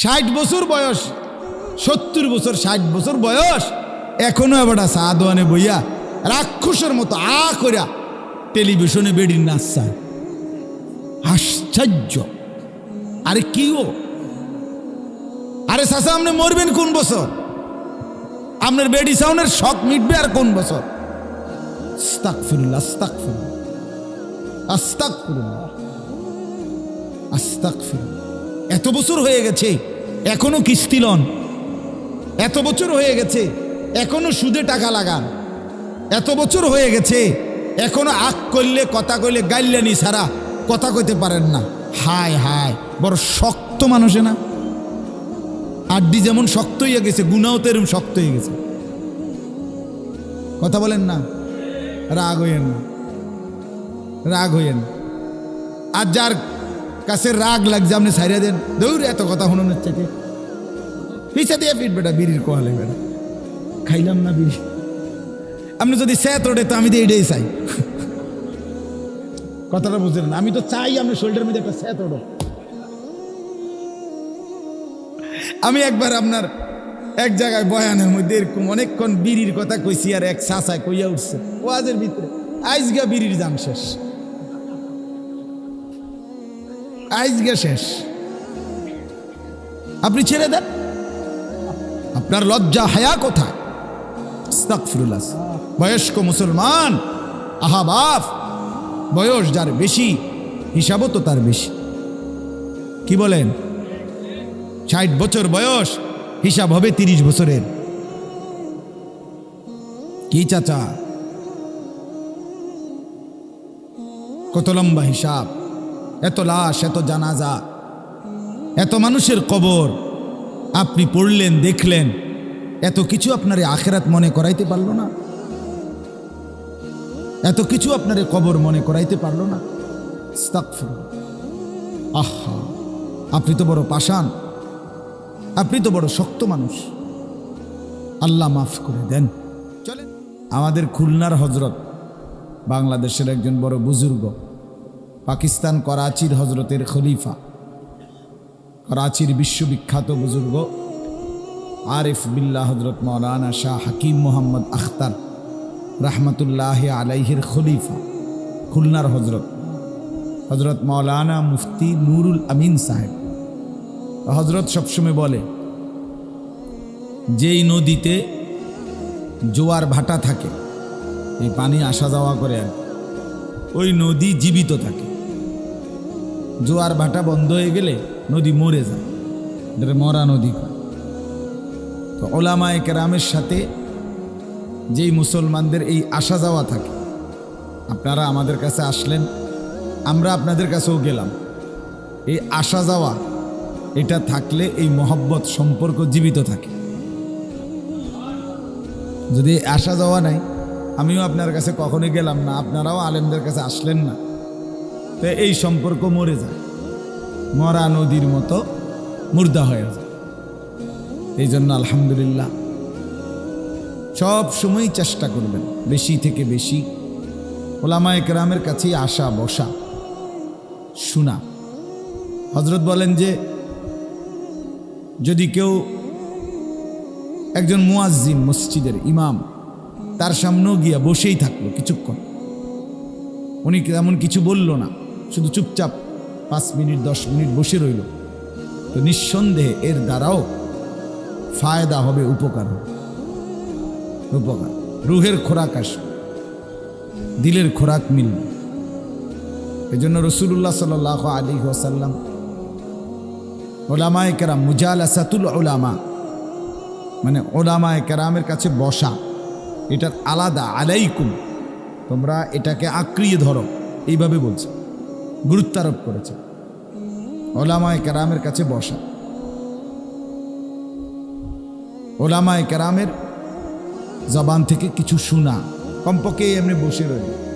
ষাট বছর বয়স, সত্তর বছর, ষাট বছর বয়স, এখনও এবারটা সাদোয়ানে বইয়া, রাক্ষসের মতো আ করিয়া টেলিভিশনে বেডির নাচ আশ্চর্য। আরে কি ও আরে চাচা, আপনি মরবেন কোন বছর? আপনার বেডি সাউনের শখ মিটবে আর কোন বছর? এত বছর হয়ে গেছে। এখনও কিস্তি লন। এত বছর হয়ে গেছে, এখনও সুদে টাকা লাগান। এত বছর হয়ে গেছে, এখনও আগ করলে কথা কইলে গাইলেনি সারা, কথা কইতে পারেন না। হায় হায়, বড় শক্ত মানুষে না? আড্ডি যেমন শক্ত হয়ে গেছে গুনাও তো এরম শক্ত হয়ে গেছে। কথা বলেন না? রাগ হইয়েন রাগ হইয়েন আর যার কাছে রাগ লাগছে, আপনি সাইরা দেন। দৌড় এত কথা শুনুনের থেকে পিছা দিয়ে ফিট বেটা, বিড়ির কোয়ালে বেটা খাইলাম না বিড়ি। আপনি যদি স্যাত ওঠে তো আমি তো এটাই চাই। কথাটা বুঝলেন না? আমি তো চাই আপনি শোল্ডার মধ্যে একটা স্যাত ওঠো আমি একবার আপনার এক জায়গায় বয়ানের মধ্যে এরকম অনেকক্ষণ বিড়ির কথা কইছি আর এক চাষায় কইয়া উঠছে। ওয়াজের ভিতরে। আইজগা বিড়ির দাম শেষ। আইজগা শেষ। আপনি ছেড়ে দেন। আপনার লজ্জা হায়া কোথায়। বয়স্ক মুসলমান আহা বাপ বয়স যার বেশি, হিসাবও তো তার বেশি। কি বলেন? ষাট বছর বয়স, হিসাব হবে তিরিশ বছরের। কি চাচা? কত লম্বা হিসাব। এত লাশ, এত জানাজা, এত মানুষের কবর। আপনি পড়লেন, দেখলেন, এত কিছু আপনার আখেরাত মনে করাইতে পারল না। এত কিছু আপনার কবর মনে করাইতে পারল না। আহা, আপনি তো বড় পাষাণ। আপনি তো বড় শক্ত মানুষ। আল্লাহ মাফ করে দেন। চলেন, আমাদের খুলনার হজরত বাংলাদেশের একজন বড় বুজুর্গ। পাকিস্তান করাচির হজরতের খলিফা। করাচির বিশ্ববিখ্যাত বুজুর্গ আরিফ বিল্লাহ হজরত মৌলানা শাহ হাকিম মোহাম্মদ আখতার রাহমাতুল্লাহ আলাইহির খলিফা, খুলনার হজরত হজরত মৌলানা মুফতি নুরুল আমিন সাহেব। হজরত সবসময় বলে, যেই নদীতে জোয়ার ভাটা থাকে, এই পানি আসা যাওয়া করে আর ওই নদী জীবিত থাকে। জোয়ার ভাটা বন্ধ হয়ে গেলে নদী মরে যায়। এটা মরা নদী তো ওলামায় কেরামের সাথে যেই মুসলমানদের এই আসা যাওয়া থাকে, আপনারা আমাদের কাছে আসলেন, আমরা আপনাদের কাছেও গেলাম। এই আসা যাওয়া, এটা থাকলে এই মহব্বত সম্পর্ক জীবিত থাকে। যদি আসা যাওয়া নাই, আমিও আপনার কাছে কখনোই গেলাম না, আপনারাও আলেমদের কাছে আসলেন না। তো এই সম্পর্ক মরে যায়। মরা নদীর মতো মুর্দা হয়ে যায়। এই জন্য আলহামদুলিল্লাহ সব সময় চেষ্টা করবেন, বেশি থেকে বেশি। ওলামায় কেরামের কাছেই আসা, বসা, শোনা। হজরত বলেন যে, যদি কেউ একজন মুয়াজ্জিন, মসজিদের ইমাম, তার সামনেও গিয়া বসেই থাকল কিছুক্ষণ, উনি তেমন কিছু বলল না। শুধু চুপচাপ পাঁচ মিনিট, দশ মিনিট বসে রইল। তো নিঃসন্দেহে এর দ্বারাও ফায়দা হবে, উপকার উপকার। রুহের খোরাক আসবে। দিলের খোরাক মিলবে। এজন্য রসুল্লাহ সাল আলী ওসাল্লাম ওলামায় কেরাম মুজাল আসাতুল ওলামা মানে ওলামায় কেরামের কাছে বসা এটার আলাদা, আলাইকুম। তোমরা এটাকে আঁকড়িয়ে ধরো। এইভাবে বলছে। গুরুত্বারোপ করেছে। ওলামায় কেরামের কাছে বসা। ওলামায় কেরামের জবান থেকে কিছু শোনা। কমপক্ষে এমনি বসে রইল।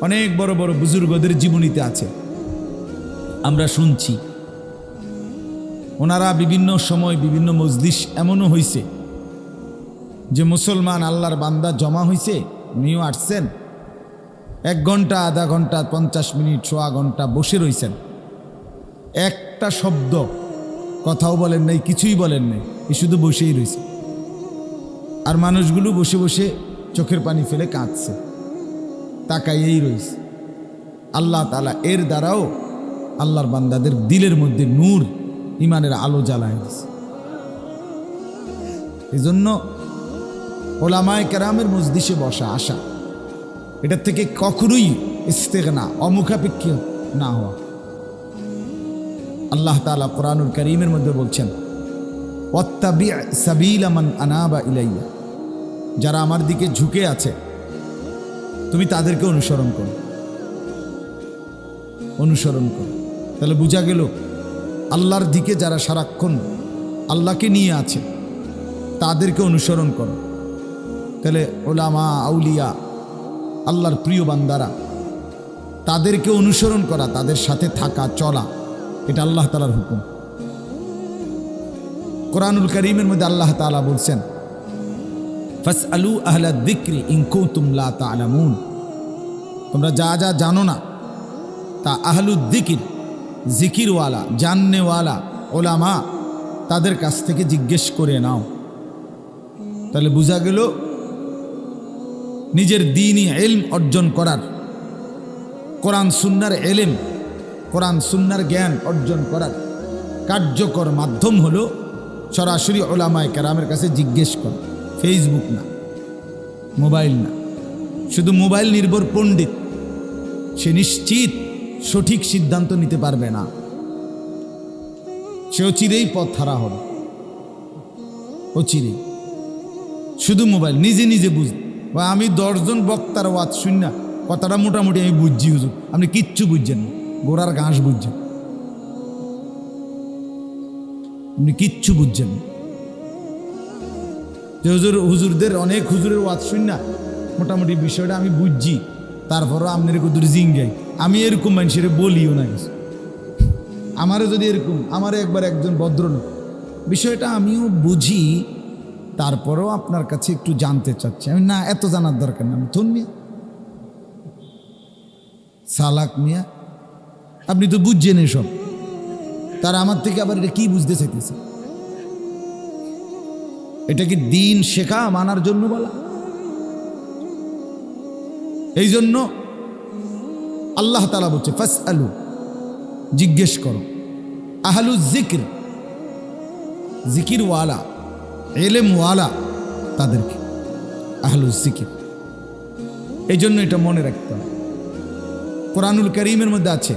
অনেক বড় বড় বুজুর্গদের জীবনীতে আছে। আমরা শুনছি। ওনারা বিভিন্ন সময় বিভিন্ন মজলিস এমনও হয়েছে যে মুসলমান আল্লাহর বান্দা জমা হয়েছে উনিও আসছেন। এক ঘণ্টা, আধা ঘণ্টা, পঞ্চাশ মিনিট, সোয়া ঘণ্টা বসে রয়েছেন একটা শব্দ, কথাও বলেন নাই, কিছুই বলেন নাই, এ শুধু বসেই রয়েছে আর মানুষগুলো বসে বসে চোখের পানি ফেলে কাঁদছে। তাকাইয়েই রয়েছে আল্লাহ তালা এর দ্বারাও আল্লাহর বান্দাদের দিলের মধ্যে নূর ইমানের আলো জ্বালায় দিছে। এই জন্য ওলামায় কেরামের মজদিসে বসা আসা এটার থেকে কখনোই ইস্তেগনা, অমুখাপেক্ষী না হওয়া। আল্লাহ তালা কোরআনুল করিমের মধ্যে বলছেন সাবিল আমান ইলাইয়া। যারা আমার দিকে ঝুঁকে আছে, তুমি তাদেরকে অনুসরণ করো। অনুসরণ করো। তাহলে বোঝা গেল, আল্লাহর দিকে যারা সারাক্ষণ আল্লাহকে নিয়ে আছে, তাদেরকে অনুসরণ করো। তাহলে ওলামা, আউলিয়া আল্লাহর প্রিয় বান্দারা, তাদেরকে অনুসরণ করা, তাদের সাথে থাকা, চলা, এটা আল্লাহ তালার হুকুম। কোরআনুল করিমের মধ্যে আল্লাহ তালা বলছেন আলু আহলা তোমরা যা যা জানো না, তা আহলুদ দিকির জিকিরওয়ালা জাননেওয়ালা, ওলামা, তাদের কাছ থেকে জিজ্ঞেস করে নাও। তাহলে বোঝা গেল নিজের দিনই এলম অর্জন করার। কোরআন সুন্নার এলেম, কোরআন সুন্নার জ্ঞান অর্জন করার। কার্যকর মাধ্যম হলো সরাসরি ওলামায় কেরামের কাছে জিজ্ঞেস কর। ফেসবুক না, মোবাইল না। শুধু মোবাইল নির্ভর পণ্ডিত, সে নিশ্চিত সঠিক সিদ্ধান্ত নিতে পারবে না। সে অচিরেই পথ হারা হবে। অচিরেই। শুধু মোবাইল, নিজে নিজে বুঝ বা আমি দশজন বক্তার ওয়াজ শুন না, কথাটা মোটামুটি আমি বুঝছি হুজুর। আপনি কিচ্ছু বুঝছেন না, গোড়ার ঘাস বুঝছেন। আপনি কিচ্ছু বুঝছেন না। যে হুজুর, হুজুরদের অনেক হুজুরের ওয়াজ শুন না, মোটামুটি বিষয়টা আমি বুঝছি। তারপরও আপনার কুদুর জিঙ্গাই। আমি এরকম মানুষের বলিও না কিছু। আমারও যদি এরকম, আমারও একবার একজন ভদ্রলোক। বিষয়টা আমিও বুঝি তারপরেও আপনার কাছে একটু জানতে চাচ্ছি। আমি, না, এত জানার দরকার না আমি থন মিয়া সালাক মিয়া, আপনি তো বুঝছেন এসব। তার আমার থেকে আবার এটা কি বুঝতে চাইতেছে? এটা কি দিন শেখা মানার জন্য বলা? এই জন্য আল্লাহ তালা বলছে ফাস আলু জিজ্ঞেস করো। আহলু জিকির জিকির ওয়ালা এলেম ওয়ালা তাদেরকে, আহলু জিকির। এই জন্য এটা মনে রাখতে হবে কোরআনুল করিমের মধ্যে আছে,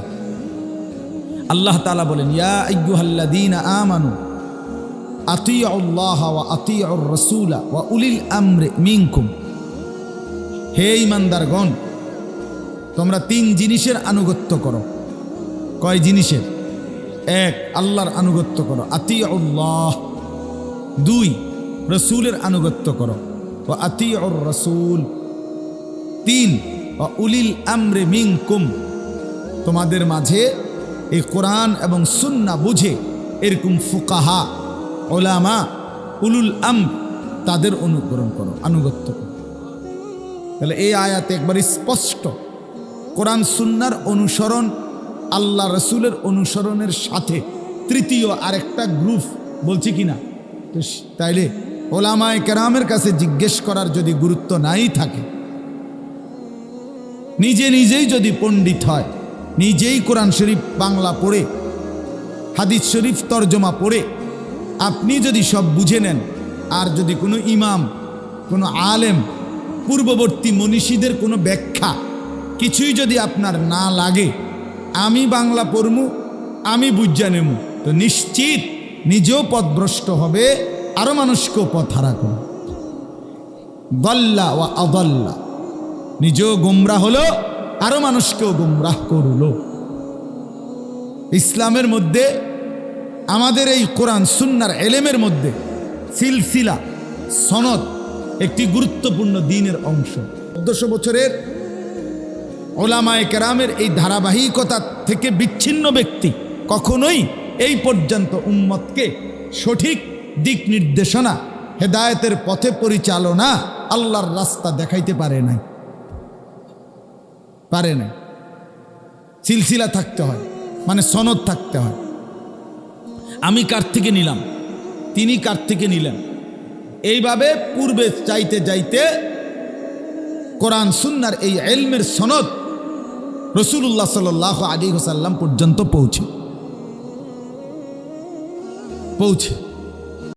আল্লাহ তালা বলেন, ইয়া আইয়ুহাল্লাযীনা আমানু আতিউ আল্লাহ ওয়া আতিউ রাসূলা ওয়া উলিল আমরি মিনকুম। হে ইমানদারগণ তোমরা তিন জিনিসের আনুগত্য করো। কয় জিনিসের? এক, আল্লাহর আনুগত্য করো। আতি আল্লাহ দুই, রসুলের আনুগত্য করো। ও আতি রসুল। তিন ও উলিল আমরে মিং কুম তোমাদের মাঝে এই কোরআন এবং সুন্না বুঝে এরকম ফুকাহা, ওলামা, উলুল আম তাদের অনুকরণ করো, আনুগত্য করো। তাহলে এই আয়াতে একবার স্পষ্ট কোরআন সুন্নার অনুসরণ, আল্লাহ রসুলের অনুসরণের সাথে তৃতীয় আরেকটা গ্রুপ, বলছি কি না? তো তাইলে ওলামায় কেরামের কাছে জিজ্ঞেস করার যদি গুরুত্ব নাই থাকে, নিজে নিজেই যদি পণ্ডিত হয়, নিজেই কোরআন শরীফ বাংলা পড়ে, হাদিস শরীফ তর্জমা পড়ে, আপনি যদি সব বুঝে নেন, আর যদি কোনো ইমাম, কোনো আলেম, পূর্ববর্তী মনীষীদের কোনো ব্যাখ্যা কিছুই যদি আপনার না লাগে, আমি বাংলা পড়মু, আমি বুঝা নেমু, তো নিশ্চিত নিজেও পথভ্রষ্ট হবে আরও মানুষকেও পথ হারা করবে। দল্লা ও আদল্লা। নিজেও গোমরা হলো আরও মানুষকেও গোমরাহ করল। ইসলামের মধ্যে, আমাদের এই কোরআন, সুন্নার এলেমের মধ্যে সিলসিলা, সনদ একটি গুরুত্বপূর্ণ দিনের অংশ। চোদ্দশো বছরের ওলামায় কেরামের এই ধারাবাহিকতা থেকে বিচ্ছিন্ন ব্যক্তি কখনোই এই পর্যন্ত উম্মতকে সঠিক দিক নির্দেশনা, হেদায়েতের পথে পরিচালনা আল্লাহর রাস্তা দেখাইতে পারে নাই। পারে নাই। সিলসিলা থাকতে হয় মানে সনদ থাকতে হয়। আমি কার থেকে নিলাম? তিনি কার থেকে নিলেন? এইভাবে পূর্বে চাইতে যাইতে কোরআন সুন্নার এই এলমের সনদ রসুল্লাহ সাল আলী হোসাল্লাম পর্যন্ত পৌঁছে। পৌঁছে